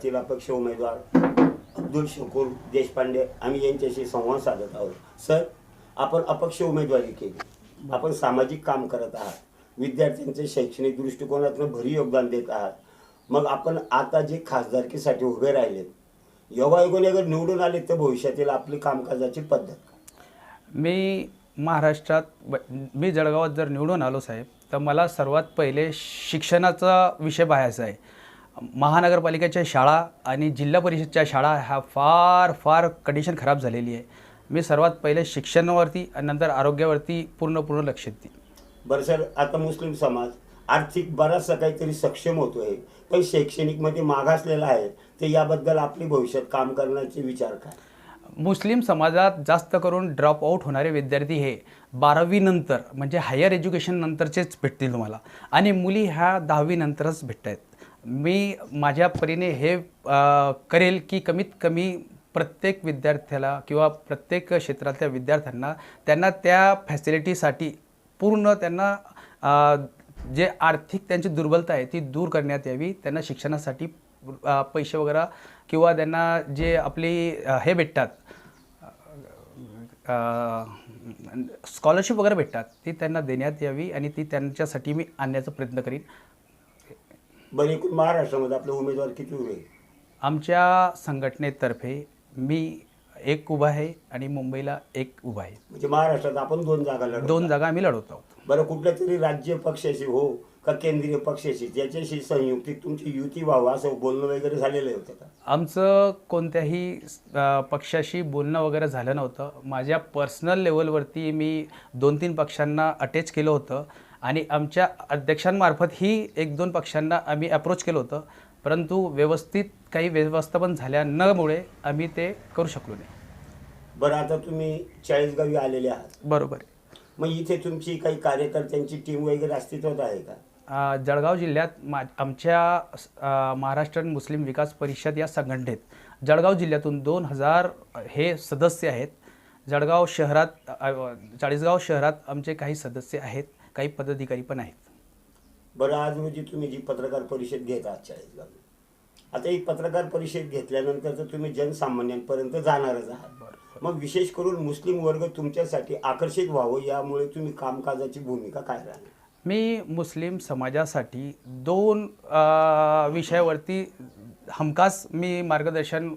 शहरातील अपक्ष उमेदवार अब्दुल शकूर देशपांडे आम्ही यांच्याशी संवाद साधत आहोत. सर आपण अपक्ष उमेदवारी केली. आपण सामाजिक काम करत आहात. विद्यार्थ्यांचे शैक्षणिक दृष्टिकोनातून भरी योगदान देत आहात. मग आपण आता जे खासदारकीसाठी उभे राहिलेत योगायोगाने अगर निवडून आले तर भविष्यातील आपली कामकाजाची पद्धत मी महाराष्ट्रात मी जळगावात जर निवडून आलो साहेब तर मला सर्वात पहिले शिक्षणाचा विषय पाहायचा आहे. महानगरपालिकेच्या शाळा आणि जिल्हा परिषदच्या शाळा ह्या फार फार कंडिशन खराब झालेली आहे. मी सर्वात पहिले शिक्षणावरती आणि नंतर आरोग्यावरती पूर्ण पूर्ण लक्ष देते बरं सर आता मुस्लिम समाज आर्थिक बराचसा काहीतरी सक्षम होतोय. पण शैक्षणिकमध्ये मागासलेला आहे. तर याबद्दल आपली भविष्यात काम करण्याचे विचार काय? मुस्लिम समाजात जास्त करून ड्रॉप आऊट होणारे विद्यार्थी हे बारावीनंतर म्हणजे हायर एज्युकेशन नंतरचेच भेटतील तुम्हाला. आणि मुली ह्या दहावीनंतरच भेटत आहेत मी माझ्या परीने हे करेल की कमीत कमी प्रत्येक विद्यार्थ्याला किंवा प्रत्येक क्षेत्रातल्या विद्यार्थ्यांना त्यांना त्या फॅसिलिटीसाठी पूर्ण त्यांना जे आर्थिक त्यांची दुर्बलता आहे ती दूर करण्यात यावी. त्यांना शिक्षणासाठी पैसे वगैरे किंवा त्यांना जे आपली हे भेटतात स्कॉलरशिप वगैरे भेटतात ती त्यांना देण्यात यावी आणि ती त्यांच्यासाठी मी आणण्याचा प्रयत्न करीन. बरं एकूण महाराष्ट्रामध्ये आपले उमेदवार किती उभे? आमच्या संघटनेतर्फे मी एक उभा आहे आणि मुंबईला एक उभा आहे. म्हणजे महाराष्ट्रात आपण दोन जागा लढवतो. दोन जागा आम्ही लढवत आहोत. बरं कुठल्या तरी राज्य पक्षाशी हो का केंद्रीय पक्षाशी ज्याच्याशी संयुक्तिक तुमची युती व्हावं असं बोलणं वगैरे झालेलं होतं का? आमचं कोणत्याही अ, पक्षाशी बोलणं वगैरे झालं नव्हतं. माझ्या पर्सनल लेवलवरती मी दोन तीन पक्षांना अटॅच केलं होतं. आणि आमच्या अध्यक्षांमार्फत ही एक दोन पक्षांना आम्ही अप्रोच केलं होतं. परंतु व्यवस्थित काही व्यवस्थापन झाल्या नमुळे आम्ही ते करू शकलो नाही. बरं आता तुम्ही चाळीसगावी आलेले आहात. बरोबर. मग इथे तुमची काही कार्यकर्त्यांची टीम वगैरे अस्तित्वात आहे का? अ, जळगाव जिल्ह्यात मा आमच्या अ, महाराष्ट्र मुस्लिम विकास परिषद या संघटनेत जळगाव जिल्ह्यातून दोन हजार हे सदस्य आहेत. जळगाव शहरात अ, चाळीसगाव शहरात आमचे काही सदस्य आहेत. काही पदाधिकारी पण आहेत. बरं आज रोजी तुम्ही जी पत्रकार परिषद घेत आहात चाळीसगावी आता ही पत्रकार परिषद घेतल्यानंतर तर तुम्ही जनसामान्यांपर्यंत जाणारच आहात. मग विशेष करून मुस्लिम वर्ग तुमच्यासाठी आकर्षित व्हावं यामुळे तुम्ही कामकाजाची भूमिका काय राहणार? मी मुस्लिम समाजासाठी दोन विषयावरती हमखास मी मार्गदर्शन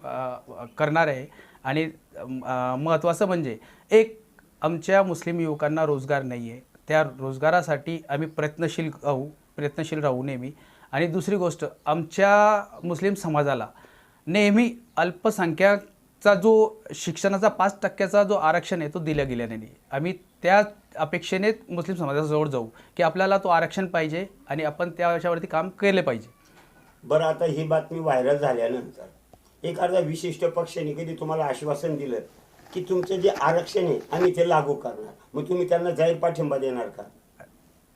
करणार आहे. आणि महत्त्वाचं म्हणजे एक आमच्या मुस्लिम युवकांना रोजगार नाही आहे त्या रोजगारासाठी आम्ही प्रयत्नशील राहू प्रयत्नशील राहू नेहमी. आणि दुसरी गोष्ट आमच्या मुस्लिम समाजाला नेहमी अल्पसंख्याकचा जो शिक्षणाचा पाच टक्क्याचा जो आरक्षण आहे तो दिल्या गेल्याने नाही. आम्ही त्या अपेक्षेने मुस्लिम समाजाजवळ जाऊ की आपल्याला तो आरक्षण पाहिजे आणि आपण त्याच्यावरती काम केले पाहिजे. बरं आता ही बातमी व्हायरल झाल्यानंतर एखादा विशिष्ट पक्षाने कधी तुम्हाला आश्वासन दिलं? की तुमचं जे आरक्षण आहे आम्ही ते लागू करणार. मग तुम्ही त्यांना जाहीर पाठिंबा देणार का?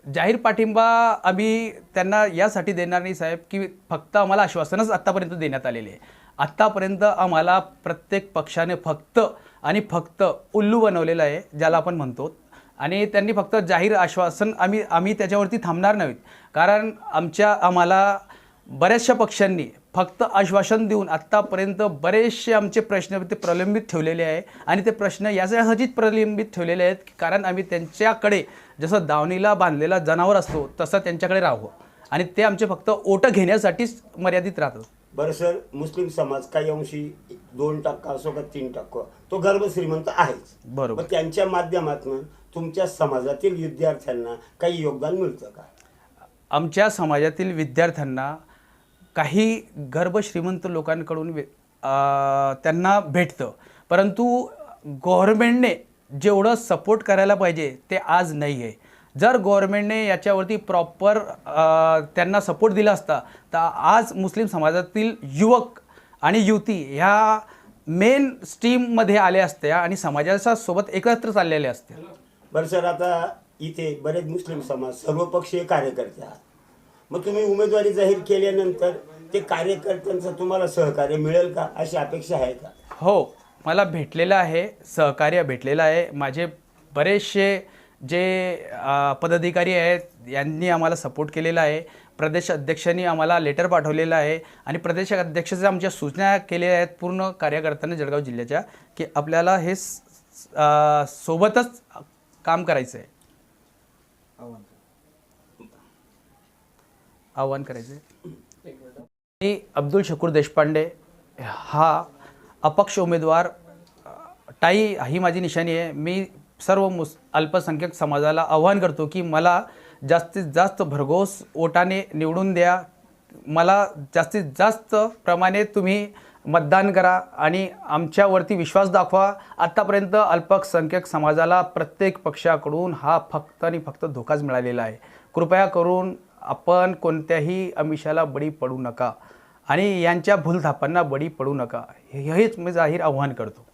जाहीर पाठिंबा आम्ही त्यांना यासाठी देणार नाही साहेब की फक्त आम्हाला आश्वासनच आत्तापर्यंत देण्यात आलेले आहे. आत्तापर्यंत आम्हाला प्रत्येक पक्षाने फक्त आणि फक्त उल्लू बनवलेलं आहे ज्याला आपण म्हणतो. आणि त्यांनी फक्त जाहीर आश्वासन आम्ही आम्ही त्याच्यावरती थांबणार नाहीत. कारण आमच्या आम्हाला बऱ्याचशा पक्षांनी फक्त आश्वासन देऊन आत्तापर्यंत बरेचसे आमचे प्रश्न ते प्रलंबित ठेवलेले आहे. आणि ते प्रश्न याच्यासाठीच प्रलंबित ठेवलेले आहेत कारण आम्ही त्यांच्याकडे जसं दावणीला बांधलेला जनावर असतो तसं त्यांच्याकडे राहावं. आणि ते आमचे फक्त ओटं घेण्यासाठीच मर्यादित राहतात. बरं सर मुस्लिम समाज काही अंशी दोन टक्का असो का तीन टक्का तो गर्भ श्रीमंत आहेच. बरोबर. त्यांच्या माध्यमातून तुमच्या समाजातील विद्यार्थ्यांना काही योगदान मिळतं का? आमच्या समाजातील विद्यार्थ्यांना काही गर्भ श्रीमंत लोकांकडून त्यांना भेटतं. परंतु गव्हर्मेंटने जेवढं सपोर्ट करायला पाहिजे ते आज नाही आहे जर गव्हर्मेंटने याच्यावरती प्रॉपर त्यांना सपोर्ट दिला असता तर आज मुस्लिम समाजातील युवक आणि युवती ह्या मेन स्ट्रीममध्ये आल्या असत्या आणि समाजाच्या सोबत एकत्र चाललेल्या असत्या. बरं सर आता इथे बरेच मुस्लिम समाज सर्वपक्षीय कार्यकर्ते आहात. मग तुम्ही उमेदवारी जाहीर केल्यानंतर ते कार्यकर्त्यांचं तुम्हाला सहकार्य मिळेल का? अशी अपेक्षा आहे का? हो मला भेटलेलं आहे सहकार्य भेटलेलं आहे. माझे बरेचसे जे अ, पदाधिकारी आहेत यांनी आम्हाला सपोर्ट केलेला आहे. प्रदेश अध्यक्षांनी आम्हाला लेटर पाठवलेलं आहे. आणि प्रदेश अध्यक्षाच्या आमच्या सूचना केलेल्या आहेत पूर्ण कार्यकर्त्यांना जळगाव जिल्ह्याच्या की आपल्याला हे स- स- अं, सोबतच काम करायचं आहे आव्हान करायचं आहे मी अब्दुल शकूर देशपांडे हा अपक्ष उमेदवार टाई ही माझी निशाणी आहे. मी सर्व मुस अल्पसंख्याक समाजाला आव्हान करतो की मला जास्तीत जास्त भरघोस ओटाने निवडून द्या. मला जास्तीत जास्त प्रमाणे तुम्ही मतदान करा आणि आमच्यावरती विश्वास दाखवा. आत्तापर्यंत अल्पसंख्याक समाजाला प्रत्येक पक्षाकडून हा फक्त आणि फक्त धोकाच मिळालेला आहे. कृपया करून आपण कोणत्याही अमिषाला बळी पडू नका आणि यांच्या भूलथापांना बळी पडू नका. हेच मी जाहीर आव्हान करतो.